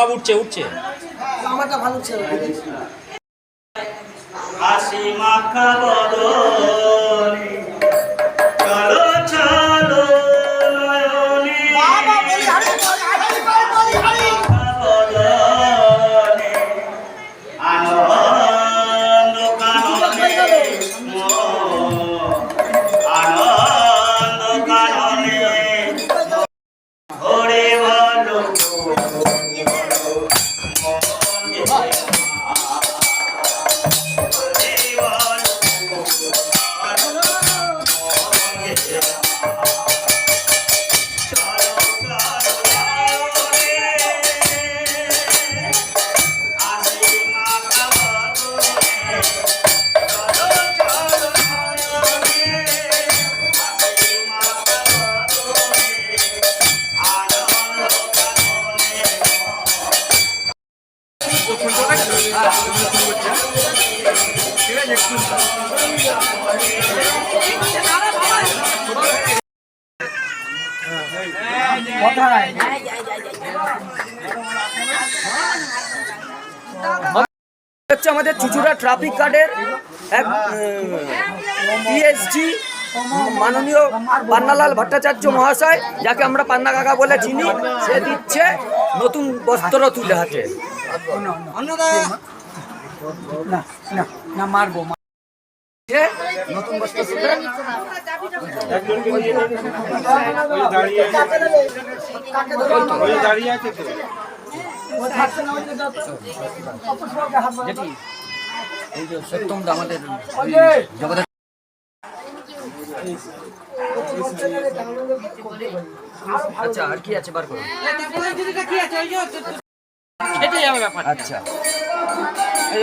সব উঠছে উঠছে। আমারটা ভালো ছিল। হাসি মাখা বদনে হচ্ছে আমাদের চুচুড়া ট্রাফিক গার্ডের এক পিএইচডি মাননীয় পান্নালাল ভট্টাচার্য মহাশয়, যাকে আমরা পান্না কাকা বলে চিনি, সে দিচ্ছে নতুন বস্ত্র তুলে হাতে। সে নতুন এই যে সত্যম দা আমাদের জগতের আচ্ছা আর কি আছে? বার করো। আচ্ছা। এই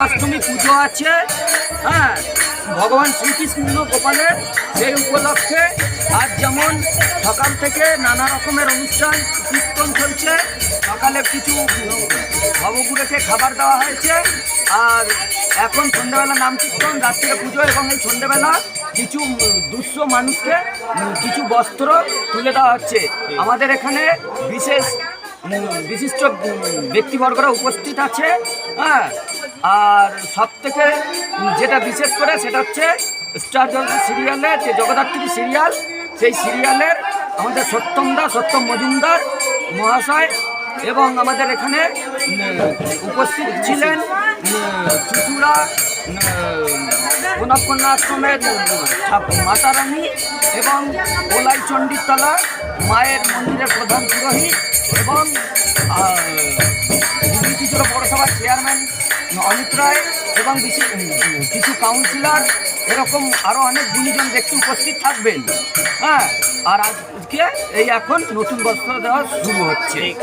অষ্টমী পুজো আছে হ্যাঁ। ভগবান শ্রীকৃষ্ণ গোপালের সেই উপলক্ষে আজ যেমন সকাল থেকে নানা রকমের অনুষ্ঠান কীর্তন চলছে সকালে কিছু ভবগুলোকে খাবার দেওয়া হয়েছে আর এখন সন্ধ্যাবেলা নাম কীর্তন রাত্রে পুজো এবং এই সন্ধ্যাবেলা কিছু দুঃস্থ মানুষকে কিছু বস্ত্র তুলে দেওয়া হচ্ছে। আমাদের এখানে বিশেষ বিশিষ্ট ব্যক্তিবর্গরা উপস্থিত আছে হ্যাঁ? আর সব থেকে যেটা বিশেষ করে সেটা হচ্ছে স্টার জলসা সিরিয়ালের যে জগদ্ধাত্রী সিরিয়াল সেই সিরিয়ালের আমাদের সত্যম দা সত্যম মজুমদার মহাশয় এবং আমাদের এখানে উপস্থিত ছিলেন চুচুড়া কোনাকন্যা আশ্রমের ঠাক- মাতারানী এবং ওলাই চণ্ডীতলা মায়ের মন্দিরের প্রধান পুরোহিত এবং বিচিত্র পৌরসভার চেয়ারম্যান অমিত রায় এবং কিছু কাউন্সিলর, এরকম আরও অনেক গুণীজন ব্যক্তি উপস্থিত থাকবেন। হ্যাঁ আর আজকে এই এখন নতুন বস্ত্র দেওয়া শুরু হচ্ছে।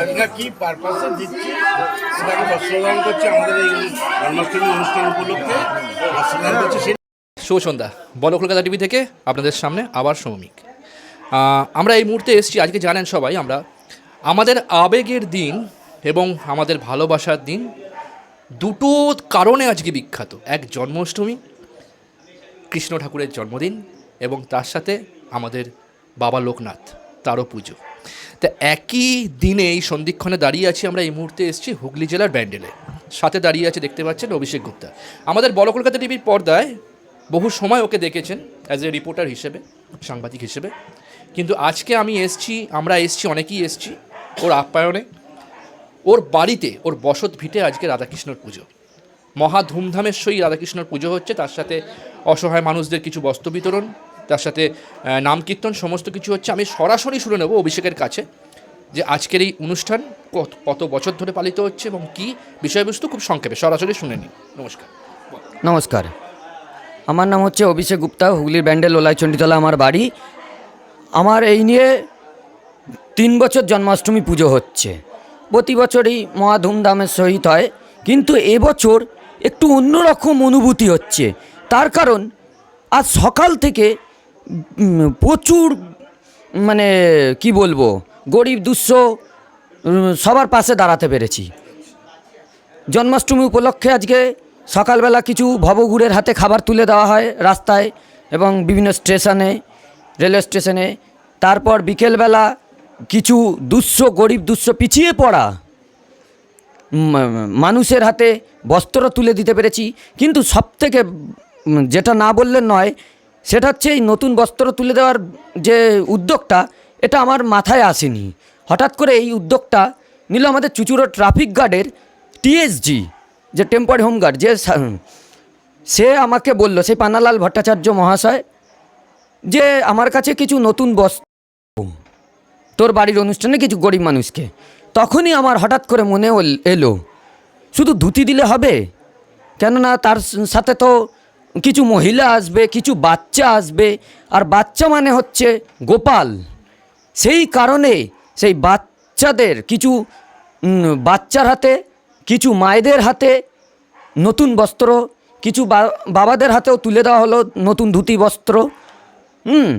আমরা কি পারপাসে দিচ্ছি? সেটাকে বস্ত্রদান করছি আমাদের এই জন্মাষ্টমী অনুষ্ঠান উপলক্ষে। বস্ত্রদান সেই শুভ সন্ধ্যা। বল কলকাতা টিভি থেকে, আপনাদের সামনে আবার সৌমিক আমরা এই মুহূর্তে এসেছি, আজকে জানেন সবাই আমরা, আমাদের আবেগের দিন এবং আমাদের ভালোবাসার দিন দুটো কারণে আজকে বিখ্যাত। এক জন্মাষ্টমী, কৃষ্ণ ঠাকুরের জন্মদিন এবং তার সাথে আমাদের বাবা লোকনাথ, তারও পুজো। তা একই দিনে এই সন্ধিক্ষণে দাঁড়িয়ে আছি আমরা এই মুহূর্তে এসেছি হুগলি জেলার ব্যান্ডেলে। সাথে দাঁড়িয়ে আছে দেখতে পাচ্ছেন অভিষেক গুপ্তা। আমাদের বড় কলকাতা টিভির পর্দায় বহু সময় ওকে দেখেছেন অ্যাজ এ রিপোর্টার হিসেবে, সাংবাদিক হিসেবে। কিন্তু আজকে আমি এসছি, আমরা এসছি, অনেকেই এসছি ওর আপ্যায়নে। ওর বাড়িতে, ওর বসত ভিটে আজকে রাধাকৃষ্ণর পুজো। মহা ধুমধামের সহিত রাধাকৃষ্ণর পুজো হচ্ছে, তার সাথে অসহায় মানুষদের কিছু বস্ত্র বিতরণ তার সাথে নাম কীর্তন সমস্ত কিছু হচ্ছে। আমি সরাসরি শুনে নেব অভিষেকের কাছে যে আজকের এই অনুষ্ঠান কত কত বছর ধরে পালিত হচ্ছে এবং কি বিষয়বস্তু খুব সংক্ষেপে। সরাসরি শুনে নিন। নমস্কার। নমস্কার। আমার নাম হচ্ছে অভিষেক গুপ্তা, হুগলির ব্যান্ডেল ওলাই চণ্ডীতলা আমার বাড়ি। আমার এই নিয়ে তিন বছর জন্মাষ্টমী পুজো হচ্ছে। প্রতি বছরই মহা ধুমধামের সহিত হয়। কিন্তু এবছর একটু অন্যরকম অনুভূতি হচ্ছে। তার কারণ, আজ সকাল থেকে প্রচুর মানে কি বলব, গরিব, দুঃস্থ সবার পাশে দাঁড়াতে পেরেছি। জন্মাষ্টমী উপলক্ষে আজকে সকালবেলা কিছু ভবঘুরের হাতে খাবার তুলে দেওয়া হয় রাস্তায় এবং বিভিন্ন স্টেশনে, রেলওয়ে স্টেশনে। তারপর বিকেলবেলা কিছু দুঃস্ব গরিব দুঃস্ব পিছিয়ে পড়া মানুষের হাতে বস্ত্র তুলে দিতে পেরেছি। কিন্তু সবথেকে যেটা না বললে নয় সেটা হচ্ছে এই নতুন বস্ত্র তুলে দেওয়ার যে উদ্যোগটা, এটা আমার মাথায় আসেনি। হঠাৎ করে এই উদ্যোগটা নিল আমাদের চুচুড়ো ট্রাফিক গার্ডের টিএসজি যে টেম্পারি হোম গার্ড যে সে আমাকে বলল, সেই পানালাল ভট্টাচার্য মহাশয়, যে আমার কাছে কিছু নতুন বস্ত্র তোর বাড়ির অনুষ্ঠানে কিছু গরিব মানুষকে। তখনই আমার হঠাৎ করে মনে এলো, শুধু ধুতি দিলে হবে? কেননা তার সাথে তো কিছু মহিলা আসবে, কিছু বাচ্চা আসবে, আর বাচ্চা মানে হচ্ছে গোপাল। সেই কারণে সেই বাচ্চাদের কিছু বাচ্চার হাতে, কিছু মায়েদের হাতে নতুন বস্ত্র, কিছু বাবাদের হাতেও তুলে দেওয়া হলো নতুন ধুতি বস্ত্র। হুম,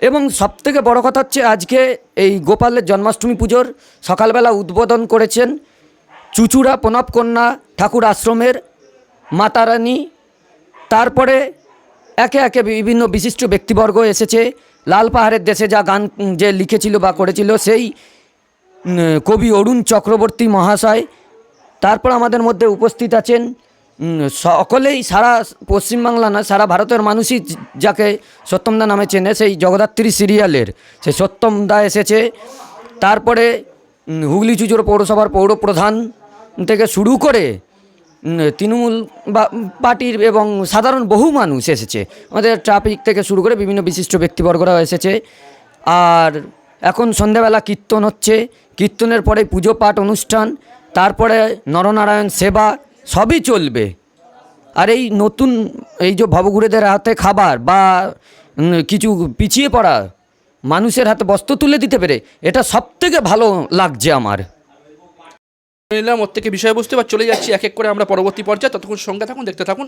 এবং সবথেকে বড় কথা হচ্ছে আজকে এই গোপালের জন্মাষ্টমী পুজোর সকালবেলা উদ্বোধন করেছেন চুচুড়া প্রণব কন্যা ঠাকুর আশ্রমের মাতারানী তারপরে একে একে বিভিন্ন বিশিষ্ট ব্যক্তিবর্গ এসেছে। লাল পাহাড়ের দেশে যা গান যে লিখেছিল বা করেছিল সেই কবি অরুণ চক্রবর্তী মহাশয়। তারপর আমাদের মধ্যে উপস্থিত আছেন সকলেই সারা পশ্চিমবাংলা না সারা ভারতের মানুষই যাকে সত্যমদা নামে চেনে, সেই জগদ্ধাত্রী সিরিয়ালের। সেই সত্যমদা এসেছে। তারপরে হুগলি চুচুড়ো পৌরসভার পৌরপ্রধান থেকে শুরু করে তৃণমূল বা পার্টির এবং সাধারণ বহু মানুষ এসেছে। আমাদের ট্রাফিক থেকে শুরু করে বিভিন্ন বিশিষ্ট ব্যক্তিবর্গরাও এসেছে। আর এখন সন্ধেবেলা কীর্তন হচ্ছে। কীর্তনের পরে পুজো পাঠ অনুষ্ঠান, তারপরে নরনারায়ণ সেবা, সবই চলবে। আর এই নতুন, এই যে ভবঘুরেদের হাতে খাবার বা কিছু পিছিয়ে পড়া মানুষের হাতে বস্ত্র তুলে দিতে পেরে, এটা সবথেকে ভালো লাগছে আমার। নিলাম, ওর থেকে বিষয়বস্তু এবার চলে যাচ্ছি, এক এক করে আমরা পরবর্তী পর্যায়ে, ততক্ষণ সঙ্গে থাকুন, দেখতে থাকুন,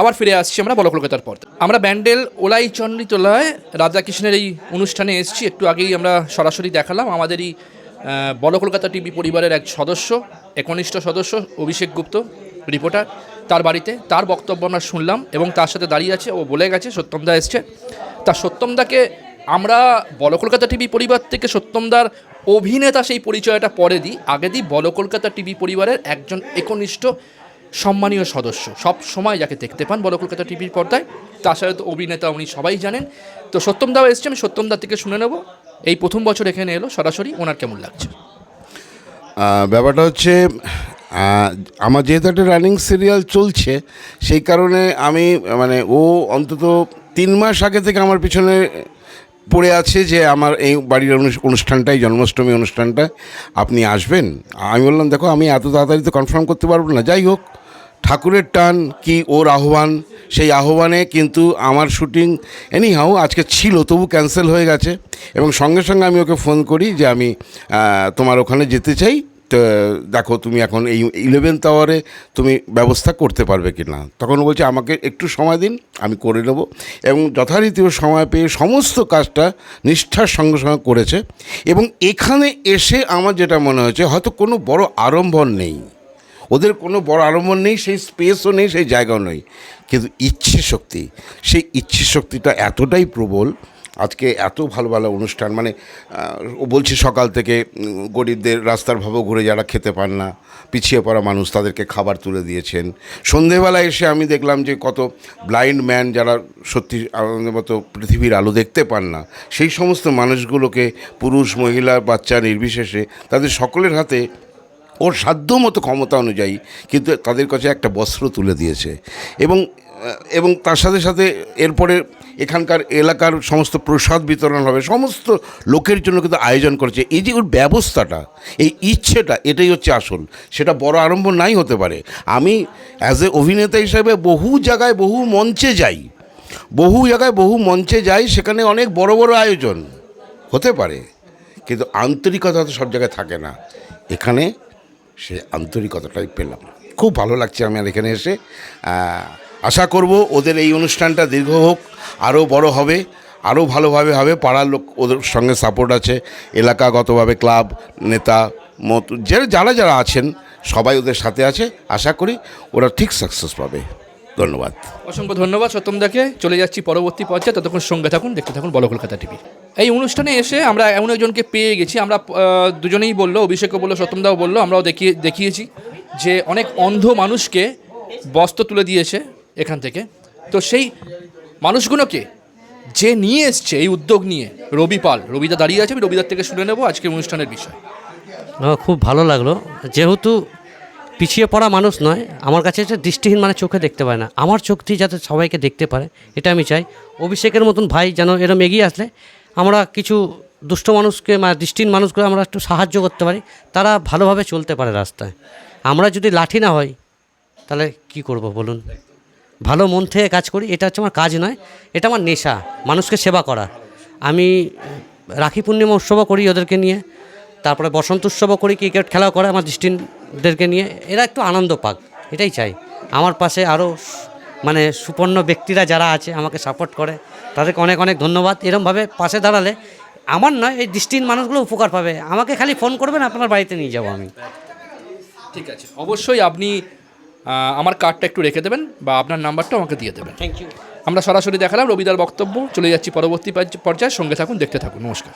আবার ফিরে আসছি আমরা বড় কলকাতার পর আমরা ব্যান্ডেল ওলাই চণ্ডীতলায় রাধাকৃষ্ণের এই অনুষ্ঠানে এসেছি, একটু আগেই আমরা সরাসরি দেখালাম, আমাদেরই বড় কলকাতা টিভি পরিবারের এক সদস্য, একনিষ্ঠ সদস্য, অভিষেক গুপ্ত, রিপোর্টার, তার বাড়িতে, তার বক্তব্য আমরা শুনলাম এবং তার সাথে দাঁড়িয়ে আছে, ও বলে গেছে, সত্যমদা এসছে। তা সত্যমদাকে আমরা বড় কলকাতা টিভি পরিবার থেকে সত্যমদার অভিনেতা সেই পরিচয়টা পরে দিই। আগে দিই বড় কলকাতা টিভি পরিবারের একজন একনিষ্ঠ সম্মানীয় সদস্য। সব সময় যাকে দেখতে পান বড় কলকাতা টিভির পর্দায়। তাছাড়া তো অভিনেতা উনি সবাই জানেন। তো সত্যমদাও এসছে, আমি সত্যমদার থেকে শুনে নেব। এই প্রথম বছর এখানে এলো, সরাসরি ওনার কেমন লাগছে? ব্যাপারটা হচ্ছে আমার যেহেতু একটা রানিং সিরিয়াল চলছে, সেই কারণে আমি মানে ও অন্তত তিন মাস আগে থেকে আমার পিছনে পড়ে আছে যে আমার এই বাড়ির অনু- অনুষ্ঠানটাই, জন্মাষ্টমী অনুষ্ঠানটা আপনি আসবেন। আমি বললাম, দেখো, আমি এত তাড়াতাড়ি তো কনফার্ম করতে পারব না। যাই হোক, ঠাকুরের টান কি ওর আহ্বান? সেই আহ্বানে কিন্তু আমার শুটিং এনি হাউ আজকে ছিল, তবু ক্যান্সেল হয়ে গেছে। এবং সঙ্গে সঙ্গে আমি ওকে ফোন করি যে আমি তোমার ওখানে যেতে চাই। দেখো তুমি এখন এই ইলেভেন্থ আওয়ারে তুমি ব্যবস্থা করতে পারবে কি না তখন বলছে, আমাকে একটু সময় দিন, আমি করে নেব। এবং যথারীতি সময় পেয়ে সমস্ত কাজটা নিষ্ঠার সঙ্গে সঙ্গে করেছে। এবং এখানে এসে আমার যেটা মনে হয়েছে, হয়তো কোনো বড় আড়ম্বর নেই। ওদের কোনো বড় আড়ম্বর নেই, সেই স্পেসও নেই, সেই জায়গাও নেই। কিন্তু ইচ্ছে শক্তি সেই ইচ্ছে শক্তিটা এতটাই প্রবল আজকে এত ভালো ভালো অনুষ্ঠান মানে ও বলছে সকাল থেকে গরিবদের রাস্তার ভাবে ঘুরে যারা খেতে পান না, পিছিয়ে পড়া মানুষ তাদেরকে খাবার তুলে দিয়েছেন। সন্ধেবেলা এসে আমি দেখলাম যে কত ব্লাইন্ড ম্যান যারা সত্যি আমাদের মতো পৃথিবীর আলো দেখতে পান না, সেই সমস্ত মানুষগুলোকে, পুরুষ, মহিলা, বাচ্চা নির্বিশেষে তাদের সকলের হাতে ওর সাধ্য মতো ক্ষমতা অনুযায়ী কিন্তু তাদের কাছে একটা বস্ত্র তুলে দিয়েছে। এবং এবং তার সাথে সাথে এরপরে এখানকার এলাকার সমস্ত প্রসাদ বিতরণ হবে। সমস্ত লোকের জন্য কিন্তু আয়োজন করেছে। এই যে ওর ব্যবস্থাটা, এই ইচ্ছেটা, এটাই হচ্ছে আসল। সেটা বড় আরম্ভ নাই হতে পারে। আমি অ্যাজ এ অভিনেতা হিসাবে বহু জায়গায়, বহু মঞ্চে যাই। বহু জায়গায়, বহু মঞ্চে যাই, সেখানে অনেক বড় বড় আয়োজন হতে পারে। কিন্তু আন্তরিকতা তো সব জায়গায় থাকে না। এখানে সে আন্তরিকতাটাই পেলাম খুব ভালো লাগছে আমি আর এখানে এসে। আশা করব ওদের এই অনুষ্ঠানটা দীর্ঘ হোক, আরও বড় হবে, আরও ভালোভাবে হবে। পাড়ার লোক ওদের সঙ্গে সাপোর্ট আছে, এলাকাগতভাবে ক্লাব নেতা, মত যারা যারা আছেন, সবাই ওদের সাথে আছে। আশা করি ওরা ঠিক সাকসেস পাবে। ধন্যবাদ। অসংখ্য ধন্যবাদ সত্যমদাকে চলে যাচ্ছি পরবর্তী পর্যায়ে। ততক্ষণ সঙ্গে থাকুন, দেখতে থাকুন বলো কলকাতা টিভি। এই অনুষ্ঠানে এসে আমরা এমন একজনকে পেয়ে গেছি। আমরা দুজনেই বলল, অভিষেকও বলল সত্যমদাও বলল, আমরাও দেখিয়ে, দেখিয়েছি। যে অনেক অন্ধ মানুষকে বস্ত্র তুলে দিয়েছে এখান থেকে। তো সেই মানুষগুলোকে যে নিয়ে এসছে এই উদ্যোগ নিয়ে, রবি পাল। রবিদা দাঁড়িয়ে আছে, আমি রবিদার থেকে শুনে নেব আজকের অনুষ্ঠানের বিষয়। খুব ভালো লাগল। যেহেতু পিছিয়ে পড়া মানুষ নয়, আমার কাছে দৃষ্টিহীন মানে চোখে দেখতে পায় না। আমার চোখ দিয়ে যাতে সবাইকে দেখতে পারে, এটা আমি চাই। অভিষেকের মতন ভাই যেন এরম এগিয়ে আসলে, আমরা কিছু দুষ্ট মানুষকে মানে দৃষ্টিহীন মানুষগুলো আমরা একটু সাহায্য করতে পারি, তারা ভালোভাবে চলতে পারে রাস্তায়। আমরা যদি লাঠি না হয়, তাহলে কি করব বলুন? ভালো মন থেকে কাজ করি, এটা হচ্ছে আমার কাজ নয়, এটা আমার নেশা, মানুষকে সেবা করা। আমি রাখি পূর্ণিমা উৎসবও করি ওদেরকে নিয়ে, তারপরে বসন্ত উৎসবও করি, ক্রিকেট খেলাও করে আমার দৃষ্টিনদেরকে নিয়ে, এরা একটু আনন্দ পাক, এটাই চাই। আমার পাশে আরও মানে সুপর্ণ ব্যক্তিরা যারা আছে, আমাকে সাপোর্ট করে, তাদেরকে অনেক অনেক ধন্যবাদ। এরমভাবে পাশে দাঁড়ালে, আমার নয়, এই দৃষ্টিহীন মানুষগুলো উপকার পাবে। আমাকে খালি ফোন করবেন, আপনার বাড়িতে নিয়ে যাব আমি। ঠিক আছে। অবশ্যই আপনি আমার কার্ডটা একটু রেখে দেবেন বা আপনার নাম্বারটা আমাকে দিয়ে দেবেন। থ্যাংক ইউ আমরা সরাসরি দেখালাম রবিদার বক্তব্য চলে যাচ্ছি পরবর্তী পর্যায়ে সঙ্গে থাকুন দেখতে থাকুন নমস্কার।